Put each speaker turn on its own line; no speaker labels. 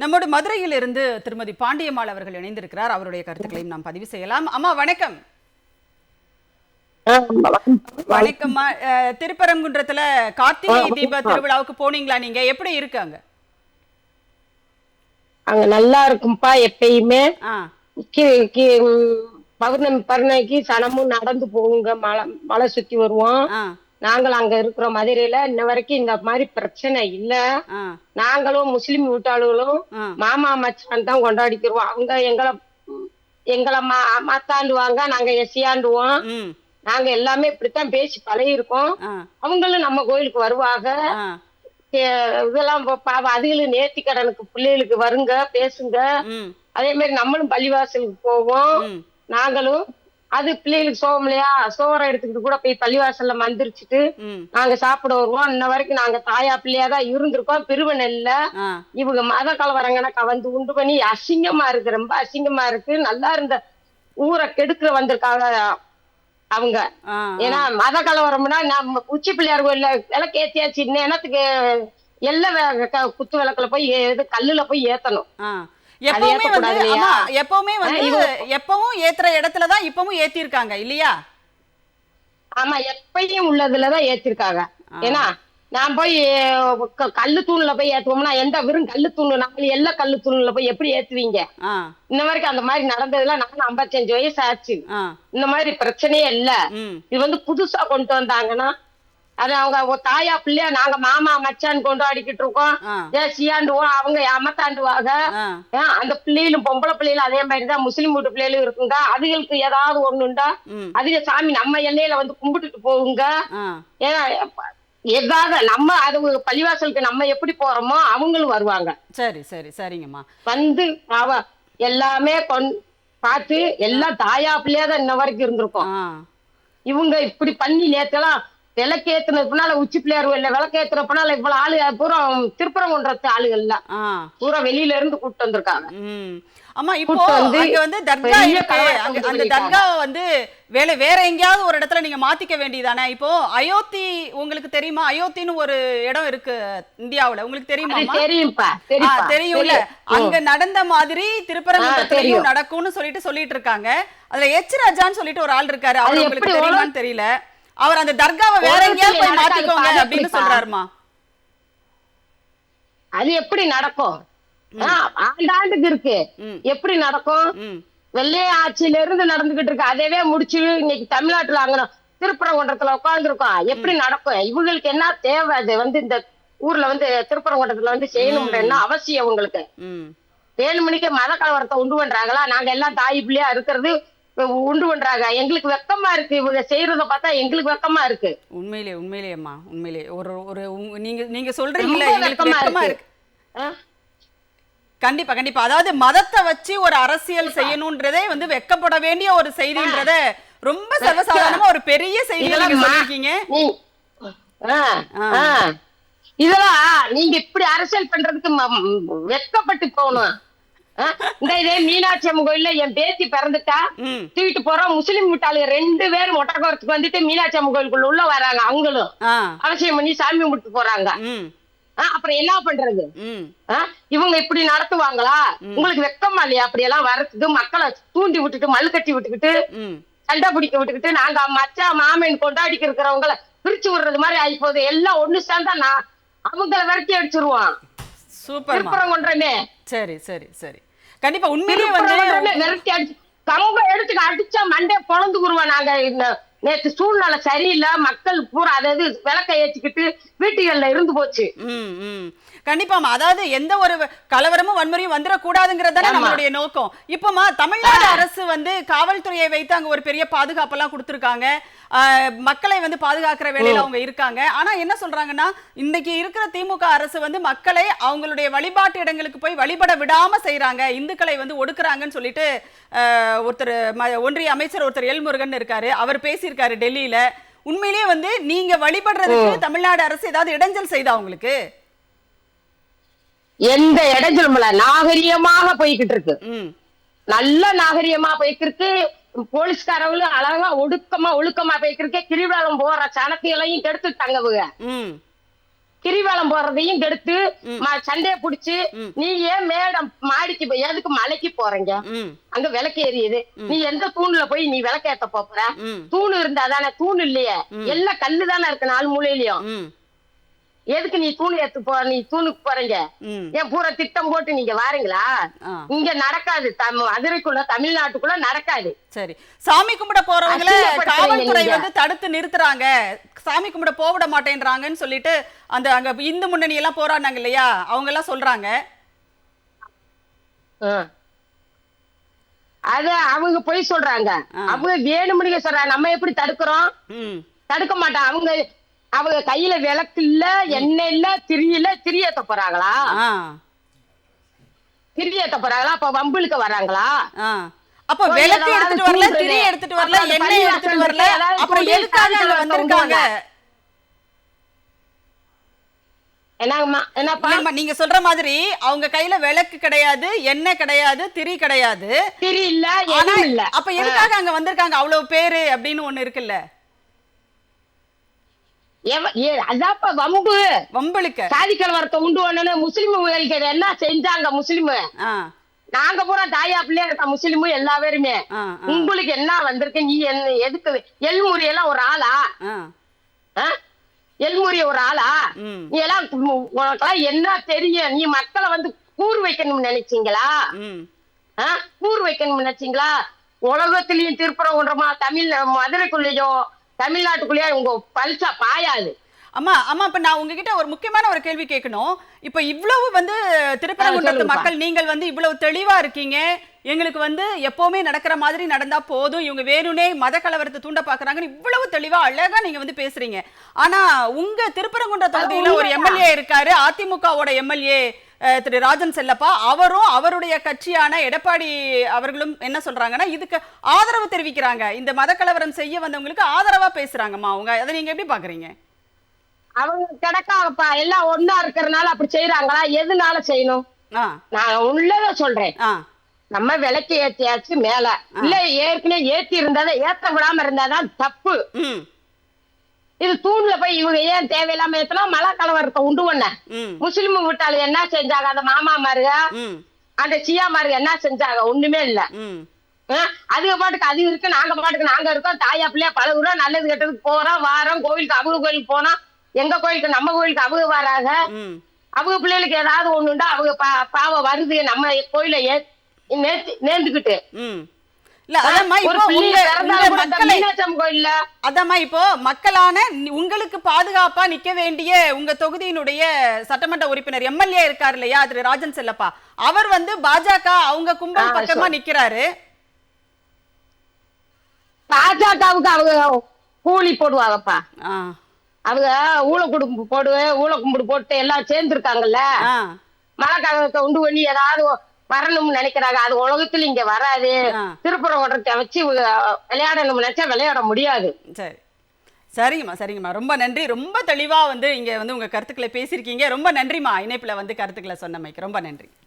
நம்மோடு மதுரையில் இருந்து திருமதி பாண்டியம்மாள் அவர்கள் இணைந்திருக்கிறார். அவருடைய கருத்துக்களையும் நாம் பதிவு செய்யலாம். அம்மா வணக்கம். வணக்கம்மா. திருப்பரங்குன்றத்துல கார்த்திகை தீப திருவிழாவுக்கு போனீங்களா நீங்க? எப்படி இருக்காங்க
அங்க? நல்லா இருக்கும்பா எப்பயுமே. பௌர்ணமி பௌர்ணமிக்கு சனமும் நடந்து போகுங்க. மலை மலை சுத்தி வருவோம். நாங்கள் அங்க இருக்கிறோம் மதுரையில இன்ன வரைக்கும் இந்த மாதிரி பிரச்சனை இல்ல. நாங்களும் முஸ்லிம் வீட்டாளுகளும்
ஆ.
மாமா மச்சான் தான் கொண்டாடிக்கிறோம் அவங்க எங்களை எங்களை மா மாத்தாண்டுவாங்க. நாங்க எசியாண்டுவோம் நாங்க எல்லாமே இப்படித்தான் பேசி பழகி இருக்கோம்
ஆ.
அவங்களும் நம்ம கோயிலுக்கு வருவாங்க. இதெல்லாம் பா- பாவம் அதுகளும் நேர்த்தி கடனுக்கு பிள்ளைகளுக்கு வருங்க பேசுங்க. அதே மாதிரி நம்மளும் பள்ளிவாசலுக்கு போவோம். நாங்களும் அது பிள்ளைகளுக்கு சோகம் இல்லையா? சோறை எடுத்துக்கிட்டு கூட போய் பள்ளிவாசல்ல மந்திரிச்சுட்டு நாங்க சாப்பிட வருவோம். இன்ன வரைக்கும் நாங்க தாயா பிள்ளையா தான் இருந்திருக்கோம் பிரிவினைல
ஆ.
இவங்க மத கலவரங்கன கவர்ந்து உண்டு பண்ணி அசிங்கமா இருக்கு. ரொம்ப அசிங்கமா இருக்கு. நல்லா இருந்த ஊரை கெடுக்க வந்திருக்காங்க அவங்க. ஏன்னா மத கலவரம்னா நம்ம உச்சி பிள்ளையார் கோயில்ல எல்லாம் வே- க- குத்து விளக்குல போய் இது கல்லுல போய் ஏத்தணும்.
எப்பவுமே வந்து எப்பவுமே வந்து எப்பவும் ஏத்துற இடத்துல தான் இப்பவும் ஏத்திருக்காங்க இல்லையா?
ஆமா எப்பயும் உள்ளதுலதான் ஏத்திருக்காங்க. ஏன்னா நான் போய் கல்லு தூண்ல போய் ஏத்துவோம்னா எந்த வெறும் கல்லு தூண் நம்ம எல்லா கல்லு தூண்ல போய் எப்படி ஏத்துவீங்க? இந்த மாதிரி அந்த மாதிரி நடந்ததுல நானும் ஐம்பத்தஞ்சு வயசு ஆச்சு. இந்த மாதிரி பிரச்சனையே இல்ல. இது வந்து புதுசா கொண்டு வந்தாங்கன்னா அது அவங்க தாயா பிள்ளையா நாங்க மாமா மச்சான் கொண்டாடிக்கிட்டு இருக்கோம். சியாண்டுவோம். அவங்க ஏமாத்தாண்டுவாங்க அந்த பிள்ளைகளும் பொம்பளை பிள்ளைகளும் அதே மாதிரி தான் முஸ்லீம் வீட்டு பிள்ளைகளும் இருக்குங்க. அதுகளுக்கு ஏதாவது ஒண்ணுண்டா அதுக சாமி நம்ம எல்லையில வந்து கும்பிட்டுட்டு போகுங்க. ஏன்னா எதாவது நம்ம அது பள்ளிவாசலுக்கு நம்ம எப்படி போறோமோ அவங்களும் வருவாங்க.
சரி சரி சரிங்கம்மா.
வந்து அவ எல்லாமே பார்த்து எல்லாம் தாயா பிள்ளையா தான் இன்ன வரைக்கும் இருந்திருக்கோம். இவங்க இப்படி பண்ணி நேத்தெல்லாம் விளக்கேத்துனது பின்னால உச்சி பிள்ளையார் இல்ல விளக்கேத்துன பின்னால இவ்வளவு ஆளு பூரா திருப்பரங்குன்றத்து ஆளுகள் எல்லாம் பூரா வெளியில இருந்து கூப்பிட்டு வந்திருக்காங்க.
ம். அம்மா இப்போ அங்க வந்து தர்கா இருக்கு. அந்த. தர்காவை வந்து வேலை வேற எங்கேயாவது ஒரு இடத்துல நீங்க மாத்திக்க வேண்டியதானே? இப்போ அயோத்தி உங்களுக்கு தெரியுமா? அயோத்தின்னு ஒரு இடம் இருக்கு இந்தியாவுல. உங்களுக்கு
தெரியும்ப்பா
தெரியும்ல.
தெரியும்.
அங்க நடந்த மாதிரி திருப்பரங்குன்றத்துலயும்
தெரியும்.
நடக்கும்னு சொல்லிட்டு சொல்லிட்டு இருக்காங்க. அதுல எச் ராஜான்னு சொல்லிட்டு ஒரு ஆள் இருக்காரு. அவர் உங்களுக்கு தெரியுமான்னு தெரியல. அவர் அந்த தர்காவை வேற எங்கேயாவது போய் மாத்திக்கோங்க அப்படின்னு? சொல்றாருமா?
அது எப்படி நடக்கும்? ஆண்டாண்டுக்கு இருக்கு. எப்படி நடக்கும்?
ம்.
வெள்ளைய ஆட்சியில இருந்து நடந்துகிட்டு இருக்கு. அதவே முடிச்சு இன்னைக்கு தமிழ்நாட்டுல அங்க திருப்பரங்குன்றத்துல உட்கார்ந்துருக்கோம். எப்படி நடக்கும்? இவங்களுக்கு என்ன தேவை? அது வந்து இந்த ஊர்ல வந்து திருப்பரங்குன்றத்துல வந்து செய்யணும்ன்ற என்ன அவசியம் உங்களுக்கு? ஏழு மணிக்கு மத கலவரத்தை உண்டு பண்றாங்களா? நாங்க எல்லாம் தாய் பிள்ளையா இருக்கிறது உண்டு பண்றாங்க. எங்களுக்கு வெக்கமா இருக்கு. இவங்க செய்யறத பார்த்தா எங்களுக்கு வெக்கமா இருக்கு.
உண்மையிலே உண்மையிலேயம்மா உண்மையிலே. ஒரு ஒரு நீங்க நீங்க சொல்றீங்களே எங்களுக்கு
வெக்கமா இருக்கு.
கண்டிப்பா கண்டிப்பா. அதாவது மதத்தை வச்சு ஒரு அரசியல் செய்யணும்ன்றதே வந்து வெக்கப்பட வேண்டிய ஒரு செய்தின்றத ரொம்ப சர்வசாதாரணமா ஒரு பெரிய செய்தி சொல்லிருக்கீங்க.
இதெல்லாம் நீங்க இப்படி அரசியல் பண்றதுக்கு வெட்கப்பட்டு போகணும்? இந்த இதே மீனாட்சி அம்மன் கோயில்ல என் பேத்தி பிறந்துட்டா தூக்கிட்டு போறோம் முஸ்லிம் வீட்டாளுங்க ரெண்டு பேரும் ஒட்டக்கோரத்துக்கு வந்துட்டு மீனாட்சி அம்மன் கோயிலுக்குள்ள உள்ள வராங்க அவங்களும். அவசியம் பண்ணி சாமி கும்பிட்டு போறாங்க. அப்புறம் என்ன பண்றது? இவங்க இப்படி நடத்துவாங்களா? உங்களுக்கு வெக்கமா இல்லையா? அப்படி எல்லாம் வரதுக்கு மக்களை தூண்டி விட்டுட்டு மல் கட்டி விட்டுக்கிட்டு சண்டை பிடிக்க விட்டுக்கிட்டு நாங்க மச்சா மாமன் கொண்டாடிக்கு இருக்கிறவங்கள பிரிச்சு விடுறது மாதிரி ஆகி போகுது எல்லாம் ஒண்ணு சேர்ந்தா நான் அவங்கள விரட்டி அடிச்சிருவான்.
சூப்பர்மா.
திருப்பரங்குன்றமே
சரி சரி சரி. கண்டிப்பா உண்மையிலேயே வந்து
விரட்டி அடிச்சு கம்ப எடுத்துக்க அடிச்சா மண்டே பொழந்துக்குருவோம் நாங்க இந்த நேத்து சூழ்நிலை சரியில்லை மக்கள் பூரா அதாவது விளக்க ஏற்றிக்கிட்டு வீட்டுகள்ல இருந்து போச்சு.
கண்டிப்பாமா அதாவது எந்த ஒரு கலவரமும் வன்முறையும் வந்துடக்கூடாதுங்கிறது தானே
ஆமா.
நம்மளுடைய நோக்கம். இப்போமா தமிழ்நாடு அரசு வந்து காவல்துறையை வைத்து அங்க ஒரு பெரிய பாதுகாப்பெல்லாம் கொடுத்துருக்காங்க. ஆஹ், மக்களை வந்து பாதுகாக்கிற வேலையில அவங்க இருக்காங்க. ஆனா என்ன சொல்றாங்கன்னா இன்னைக்கு இருக்கிற திமுக அரசு வந்து மக்களை அவங்களுடைய வழிபாட்டு இடங்களுக்கு போய் வழிபட விடாம செய்றாங்க. இந்துக்களை வந்து ஒடுக்குறாங்கன்னு சொல்லிட்டு ஒருத்தர் ஒன்றிய அமைச்சர் ஒருத்தர் எல்முருகன் இருக்காரு. அவர் பேசியிருக்காரு டெல்லியில. உண்மையிலேயே வந்து நீங்க வழிபடுறதுக்கு தமிழ்நாடு அரசு ஏதாவது இடைஞ்சல் செய்தா உங்களுக்கு?
எந்த இடைஞ்சலும் இல்ல நாகரிகமாக போய்கிட்டு இருக்கு. நல்ல நாகரிகமா போய்க்கிட்டு இருக்கு. போலீஸ்காரங்களும் அழகா ஒடுக்கமா ஒழுக்கமா போய்க்கிட்டு கிரிவலம் போற சனத்தைகளையும் கெடுத்துட்டாங்க இவங்க.
ம்.
கிரிவலம் போறதையும் கெடுத்து சண்டைய புடிச்சு. நீ ஏன் மேடம் மாடிக்கு போய் எதுக்கு மலைக்கு போறீங்க? அங்க விளக்கு எரியுது. நீ எந்த தூண்ல போய் நீ விளக்கேத்த போற? தூண் இருந்தா தானே தூண் இல்லையே. எல்லாம் கல்லு தானே இருக்கு நாலு மூலையிலயும். எதுக்கு நீ தூண் ஏத்து போ நீ தூணுக்கு போறீங்க? ஏன் பூரா திட்டம் போட்டு நீங்க வாரீங்களா? இங்க நடக்காது. மதுரைக்குள்ள தமிழ்நாட்டுக்குள்ள நடக்காது.
சரி. சாமி கும்பிட போறவங்கள காவல்துறை. வந்து தடுத்து நிறுத்துறாங்க. சாமி கும்பிட போக விட மாட்டேன்றாங்கன்னு சொல்லிட்டு அந்த அங்க இந்து முன்னணி எல்லாம் போராடினாங்க இல்லையா? அவங்க எல்லாம் சொல்றாங்க.
அத அவங்க பொய் சொல்றாங்க. அவங்க வேணும்னு சொல்றாங்க. நம்ம எப்படி தடுக்கிறோம்? தடுக்க மாட்டோம். அவங்க அவங்க கையில விளக்கு இல்ல எண்ணெய் இல்ல திரி இல்ல திரி ஏத்த போறாங்களா
ஆ.
திரி ஏத்த போறாங்களா அப்ப வம்புலுக்கு வராங்களா
அப்ப விளக்கு எடுத்துட்டு வரல. திரி எடுத்துட்டு வரல எண்ணெய் எடுத்துட்டு வரல அப்புறம் எதுக்காக அங்க வந்திருக்காங்க? நீங்க சொல்ற மாதிரி அவங்க கையில விளக்கு கிடையாது எண்ணெய் கிடையாது திரி கிடையாது.
திரி இல்ல
அப்ப எதுக்காக அங்க வந்திருக்காங்க அவ்வளவு பேரு அப்படின்னு ஒண்ணு இருக்குல்ல?
அதாப்பா வம்பு.
வம்பளுக்க
சாதி கலவரத்தை உண்டு பண்ணனு முஸ்லிம்களுக்கு என்ன செஞ்சாங்க முஸ்லிம்? நாங்க பூரா தாயா பிள்ளையா இருக்க முஸ்லிமு எல்லா பேருமே? உங்களுக்கு என்ன வந்திருக்கு? நீ என்ன எதுக்கு? எல்முறி எல்லாம் ஒரு ஆளா? எல்முறி ஒரு ஆளா? நீ எல்லாம் உனக்கெல்லாம் என்ன தெரியும்? நீ மக்களை வந்து கூர் வைக்கணும்னு நினைச்சீங்களா? கூர் வைக்கணும்னு நினைச்சீங்களா? உலகத்திலயும் ஒன்றமா தமிழ் மதுரைக்குள்ளேயும் தமிழ்நாட்டுக்குள்ளேயே உங்க பல்சா பாயாது.
அம்மா அம்மா இப்ப நான் உங்ககிட்ட ஒரு முக்கியமான ஒரு கேள்வி கேட்கணும். இப்ப இவ்வளவு வந்து திருப்பரங்குன்றத்து. மக்கள் நீங்கள் வந்து இவ்வளவு தெளிவா இருக்கீங்க. எங்களுக்கு வந்து எப்பவுமே நடக்கிற மாதிரி நடந்தா போதும். இவங்க வேணும்னே மத கலவரத்தை தூண்ட பாக்குறாங்கன்னு இவ்வளவு தெளிவா அழகா நீங்க வந்து பேசுறீங்க. ஆனா உங்க திருப்பரங்குன்ற தொகுதியில ஒரு. எம்எல்ஏ இருக்காரு அதிமுகவோட எம்எல்ஏ. திரு ராஜன் செல்லப்பா அவரும் அவருடைய கட்சியான எடப்பாடி அவர்களும் என்ன சொல்றாங்கன்னா இதுக்கு ஆதரவு தெரிவிக்கிறாங்க. இந்த மத கலவரம் செய்ய வந்தவங்களுக்கு ஆதரவா பேசுறாங்கம்மா அவங்க. அதை நீங்க எப்படி பாக்குறீங்க?
அவங்க கிடக்காகப்பா எல்லாம் ஒன்னா இருக்கறனால அப்படி செய்யறாங்களா எதுனால செய்யணும்? நான் உள்ளத சொல்றேன். நம்ம விளக்கு ஏத்தியாச்சு மேல. இல்ல ஏற்கனவே ஏத்தி இருந்ததை ஏத்த விடாம இருந்தாதான் தப்பு. இது தூண்ல போய் இவங்க ஏன் தேவையில்லாம ஏத்தனா மழை கலவரத்தை உண்டு பண்ண. முஸ்லிம் வீட்டாளு என்ன செஞ்சாங்க? அந்த மாமா மாருக அந்த சியா மாருக என்ன செஞ்சாங்க? ஒண்ணுமே இல்ல. அதுக பாட்டுக்கு அது இருக்கு நாங்க பாட்டுக்கு நாங்க இருக்கோம். தாயா பிள்ளையா பழகுறோம் நல்லது கெட்டதுக்கு போறோம் வாரோம். கோயிலுக்கு அவங்க கோயிலுக்கு போனோம். எங்க கோயிலுக்கு? நம்ம கோயிலுக்கு அவங்க வராங்க அவங்க பிள்ளைகளுக்கு ஏதாவது ஒண்ணுண்டா அவங்க பாவம் வருது. நம்ம கோயில நேர்ந்துக்கிட்டு.
இல்ல அதம்மா இப்போ உங்க மக்களை அதம்மா இப்போ மக்களான உங்களுக்கு பாதுகாப்பா நிக்க வேண்டிய உங்க தொகுதியினுடைய சட்டமன்ற உறுப்பினர் எம்எல்ஏ இருக்காரு இல்லையா திரு ராஜன் செல்லப்பா. அவர் வந்து பாஜக அவங்க கும்பல் பக்கமா. நிக்கிறாரு.
பாஜகவுக்கு அவங்க கூலி போடுவாங்கப்பா. அவங்க ஊழ குடும்பு போடு ஊழ கும்பிடு போட்டு எல்லாம் சேர்ந்துருக்காங்கல்ல. மழை உண்டு பண்ணி ஏதாவது வரணும்னு நினைக்கிறாங்க. அது உலகத்துல இங்க வராது. திருப்பரங்குன்றத்தை வச்சு விளையாடணும்னு நினைச்சா விளையாட முடியாது.
சரி. சரிங்கம்மா சரிங்கம்மா. ரொம்ப நன்றி. ரொம்ப தெளிவா வந்து இங்க வந்து உங்க கருத்துக்களை பேசியிருக்கீங்க. ரொம்ப நன்றிம்மா. இணைப்புல வந்து கருத்துக்களை சொன்னமைக்கு. ரொம்ப நன்றி.